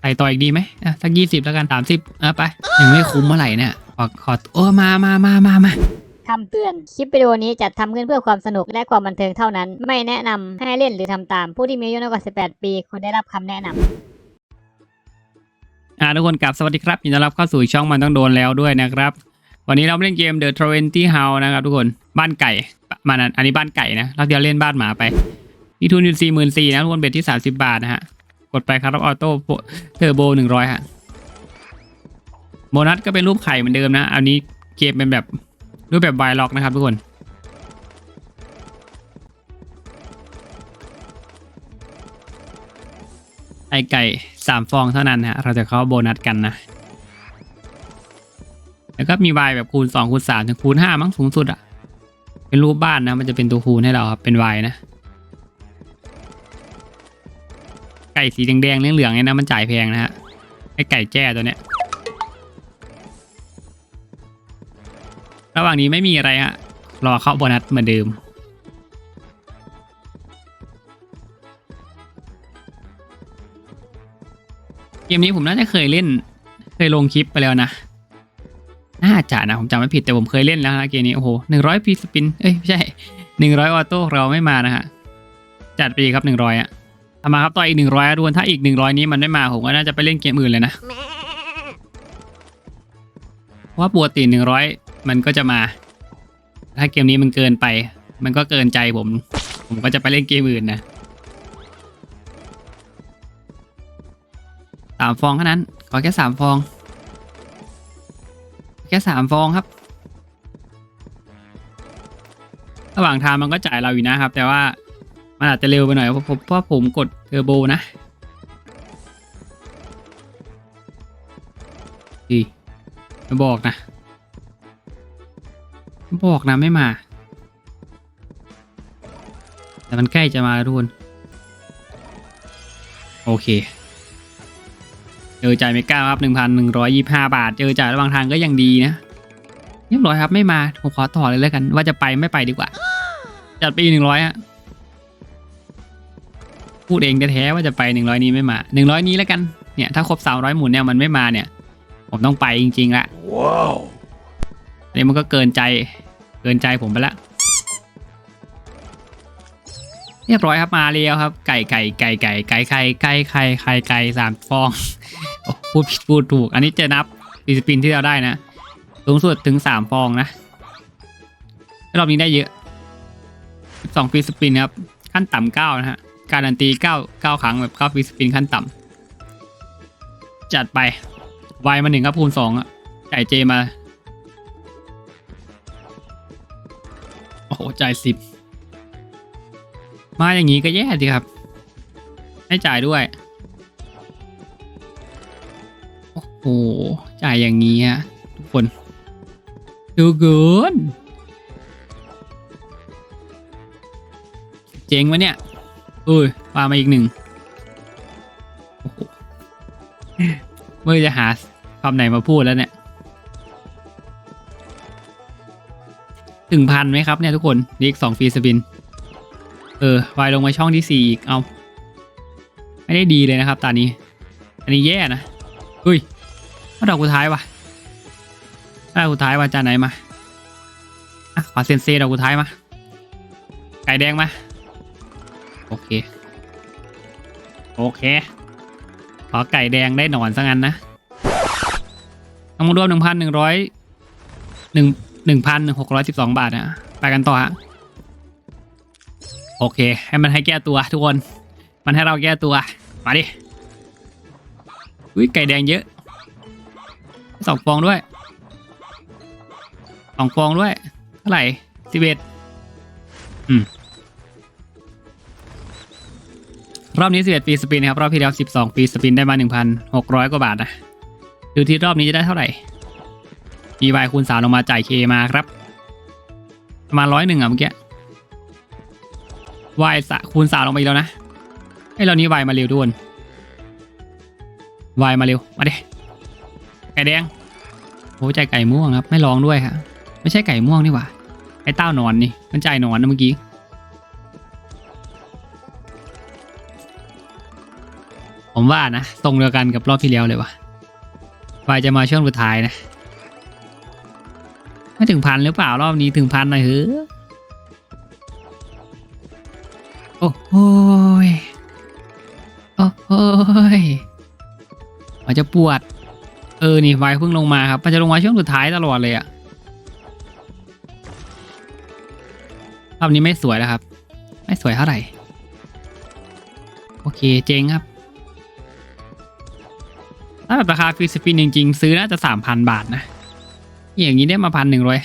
ใส่ต่ออีกดีไหมอะสักยี่สิบแล้วกันสามสิบอะไปยังไม่คุ้มเมื่อไหร่เนี่ยขอขอโอ้มามามามามาคำเตือน คลิปวิดีโอนี้จัดทำขึ้นเพื่อความสนุกและความบันเทิงเท่านั้น ไม่แนะนำให้เล่นหรือทำตาม ผู้ที่มีอายุน้อยกว่า 18 ปีควรได้รับคำแนะนำอ่าทุกคนกลับสวัสดีครับยินดีต้อนรับเข้าสู่ช่องมันต้องโดนแล้วด้วยนะครับ วันนี้เรามาเล่นเกม The Twenty House นะครับทุกคน บ้านไก่มานั้นอันนี้บ้านไก่นะ เราเดี๋ยวเล่นบ้านหมาไปมีทุนอยู่สี่หมื่นสี่นะทุกคนเบ็ดที่สามสิบาทนะฮะ กดไปครับออโต้เทอร์โบหนึ่งร้อยฮะโบนัสก็เป็นรูปไข่เหมือนเดิมนะ อันนี้เกมเป็นแบบรูปแบบไวล็อกนะครับทุกคน ไอไก่สามฟองเท่านั้นฮะ เราจะเข้าโบนัสกันนะ แล้วก็มีวายแบบคูณสองคูณสามถึงคูณห้ามั้งสูงสุดอะเป็นรูปบ้านนะ มันจะเป็นตัวคูณให้เราครับ เป็นวายนะ ก่สีแดงๆเหลืองๆเนี่ยนะมันจ่ายแพงนะฮะไอไก่แจ้ตัวเนี้ยระหว่างนี้ไม่มีอะไรฮะรอเข้าโบนัสเหมือนเดิมเกมนี้ผมน่าจะเคยเล่น เคยลงคลิปไปแล้วนะน่าจะนะผมจำไม่ผิดแต่ผมเคยเล่นแล้วนะเกมนี้โอ้โหหนึ่งร้อยพีสปินเอ้ยไม่ใช่หนึ่งร้อยออโต้เราไม่มานะฮะจัดไปดีครับหนึ่งร้อยอะ ทำมาครับต่ออีกหนึ่งร้อยดวนถ้าอีกหนึ่งร้อยนี้มันไม่มาผมก็น่าจะไปเล่นเกมอื่นเลยนะเพราะว่าปกติหนึ่งร้อยมันก็จะมา ถ้าเกมนี้มันเกินไป มันก็เกินใจผม ผมก็จะไปเล่นเกมอื่นนะสามฟองเท่านั้น ขอแค่สามฟอง แค่สามฟองครับ ระหว่างทางมันก็จ่ายเราอยู่นะครับ แต่ว่า มันอาจจะเร็วไปหน่อยเพราะผมเพราะผมกดเทอร์โบนะดีไม่บอกนะไม่บอกนะไม่มา แต่มันใกล้จะมาแล้วทุกคน โอเค เจอจ่ายไม่ก้าครับหนึ่งพันหนึ่งร้อยยี่ห้าบาท เจอจ่ายระหว่างทางก็ยังดีนะเรียบร้อยครับไม่มา ผมขอต่อเลยแล้วกัน ว่าจะไปไม่ไปดีกว่า จัดไปหนึ่งร้อยฮะ พูดเองแท้ๆว่าจะไปหนึ่งร้อยนี้ไม่มาหนึ่งร้อยนี้แล้วกัน เนี่ย ถ้าครบสามร้อยหมุนเนี่ยมันไม่มาเนี่ย ผมต้องไปจริงๆละว้าวอันนี้มันก็เกินใจ เกินใจผมไปละ เรียบร้อยครับมาเรียวครับ ไก่ไก่ไก่ไก่ไก่ไข่ไก่ไข่ไข่ไก่สามฟองโอ้พูดผิดพูดถูก อันนี้จะนับฟีสปินที่เราได้นะ สูงสุดถึงสามฟองนะ รอบนี้ได้เยอะสองฟีสปินครับ ขั้นต่ำเก้านะฮะ การันตีเก้าเก้าครั้งแบบเก้าฟีสปินขั้นต่ำจัดไปวายมาหนึ่งครับคูณสองอะจ่ายเจมา โอ้โห จ่ายสิบมาอย่างนี้ก็แย่ดีครับ ให้จ่ายด้วย โอ้โห จ่ายอย่างนี้ฮะทุกคน ดูเกินเจ๋งวะเนี่ย อุ้ยปามาอีกหนึ่งเมื่อจะหาคำไหนมาพูดแล้วเนี่ย ถึงพันไหมครับเนี่ยทุกคนนี่อีกสองฟรีสปิน เออวายลงมาช่องที่สี่อีก เอา ไม่ได้ดีเลยนะครับตอนนี้ อันนี้แย่นะเฮ้ยเอาดอกสุดท้ายวะได้ดอกสุดท้ายว่ะจานไหนมาอะขอเซนเซดอกสุดท้ายมา ไก่แดงมา โอเค โอเค ขอไก่แดงได้หนอนซะงั้นนะทั้งหมดรวมหนึ่งพันหนึ่งร้อยหนึ่งหนึ่งพันหกร้อยสิบสองบาทนะไปกันต่อฮะโอเค ให้มันให้แก้ตัวทุกคน มันให้เราแก้ตัว มาดิอุ้ยไก่แดงเยอะสองฟองด้วยสองฟองด้วยเท่าไหร่สิบเอ็ดอืม รอบนี้สิบเอ็ดปีสปินนะครับรอบที่แล้วสิบสองปีสปินได้มาหนึ่งพันหกว่าบาทนะดูที่รอบนี้จะได้เท่าไหร่มีวายคูณสามลงมาจ่ายเคมาครับ ประมาณร้อยหนึ่งอะเมื่อกี้วายสคูณสามลงไปอีกแล้วนะให้เรานี้วายมาเร็วด้วนวายมาเร็ว มาดิไก่แดงโอ้ใจไก่ม่วงครับ ไม่ร้องด้วยครับไม่ใช่ไก่ม่วงนี่หว่าไอ้เต้านอนนี่มันใจนอนนะเมื่อกี้ ผมว่านะตรงเดียวกันกับรอบที่แล้วเลยว่ะไฟจะมาช่วงสุดท้ายนะ ไม่ถึงพันหรือเปล่ารอบนี้ถึงพันหน่อยเฮ้อโอ้โหยโอ้โหยมันจะปวด เออ นี่ไฟเพิ่งลงมาครับ มันจะลงมาช่วงสุดท้ายตลอดเลยอะรอบนี้ไม่สวยแล้วครับ ไม่สวยเท่าไหร่ โอเค เจ๊งครับ ถ้าแบบราคาฟรีสปินจริงๆ ซื้อน่าจะสามพันบาทนะ อย่างนี้ได้มาพันหนึ่งร้อย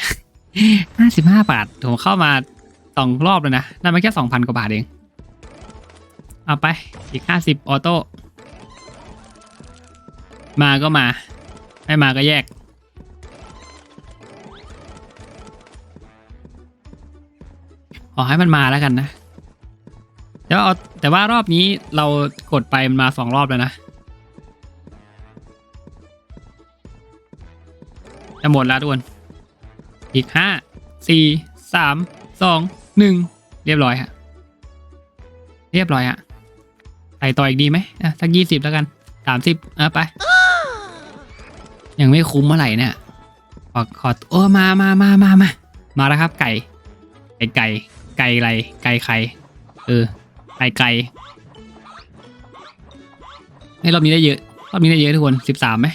ห้าสิบห้าบาทผมเข้ามาสองรอบเลยนะได้มาแค่สองพันกว่าบาทเอง เอาไปอีกห้าสิบออโต้มาก็มา ไม่มาก็แยก ขอให้มันมาแล้วกันนะแต่ว่าเอาแต่ว่ารอบนี้เรากดไปมันมาสองรอบแล้วนะ จะหมดแล้วทุกคน อีกห้าสี่สามสองหนึ่งเรียบร้อยฮะ เรียบร้อยฮะใส่ต่ออีกดีไหมอะสักยี่สิบแล้วกันสามสิบอะไป ยังไม่คุ้มเมื่อไหร่เนี่ย ขอขอโอ้มามามามามามาแล้วครับ ไก่ ไก่ไก่ ไก่อะไร ไก่ไข่เออไก่ไก่ให้รอบนี้ได้เยอะ รอบนี้ได้เยอะทุกคนสิบสามไหม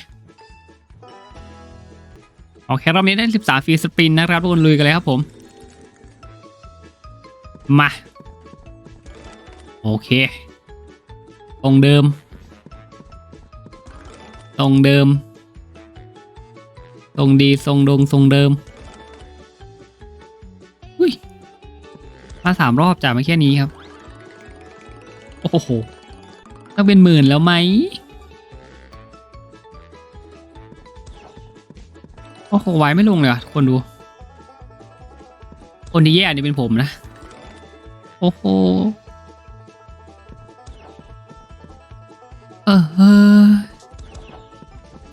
โอเครอบนี้ได้ 13ฟรีสปินนะครับทุกคนลุยกันเลยครับผม มา โอเค ตรงเดิม ตรงเดิม ตรงดีทรงดงทรงเดิมอุ้ยมาสามรอบจากมาแค่นี้ครับ โอ้โหต้องเป็นหมื่นแล้วไหม โอ้โหไว้ไม่ลงเลยว่ะคนดู คนที่แย่นี่เป็นผมนะ โอ้โหเออเออ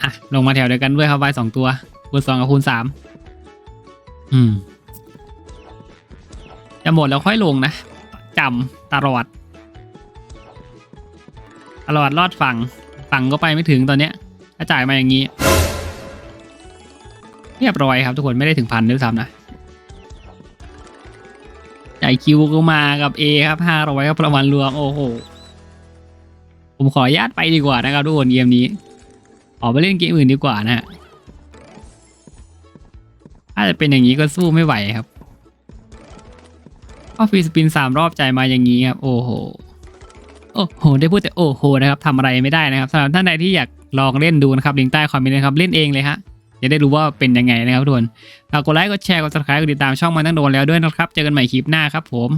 อะ ลงมาแถวเดียวกันด้วยครับไว้สองตัวคูณสองกับคูณสามอืม จะหมดแล้วค่อยลงนะจำตลอดตลอดรอดฝั่งฝั่งก็ไปไม่ถึงตอนเนี้ยถ้าจ่ายมาอย่างนี้ เรียบร้อยครับทุกคนไม่ได้ถึงพันด้วยซ้ำนะจ่ายคิวก็มากับ A ครับห้าร้อยครับประมาณรวมโอ้โห ผมขออนุญาตไปดีกว่านะครับทุกคนเกมนี้ ออกไปเล่นเกมอื่นดีกว่านะฮะถ้าจะเป็นอย่างนี้ก็สู้ไม่ไหวครับก็ฟรีสปินสามรอบใจมาอย่างนี้ครับ โอ้โห โอ้โห ได้พูดแต่โอ้โหนะครับทำอะไรไม่ได้นะครับสำหรับท่านใดที่อยากลองเล่นดูนะครับลิงก์ใต้คอมเมนต์นะครับเล่นเองเลยฮะ จะได้รู้ว่าเป็นยังไงนะครับทุกคนฝากกดไลค์กดแชร์กด subscribe กดติดตามช่องมันตั้งโดนแล้วด้วยนะครับ เจอกันใหม่คลิปหน้าครับผม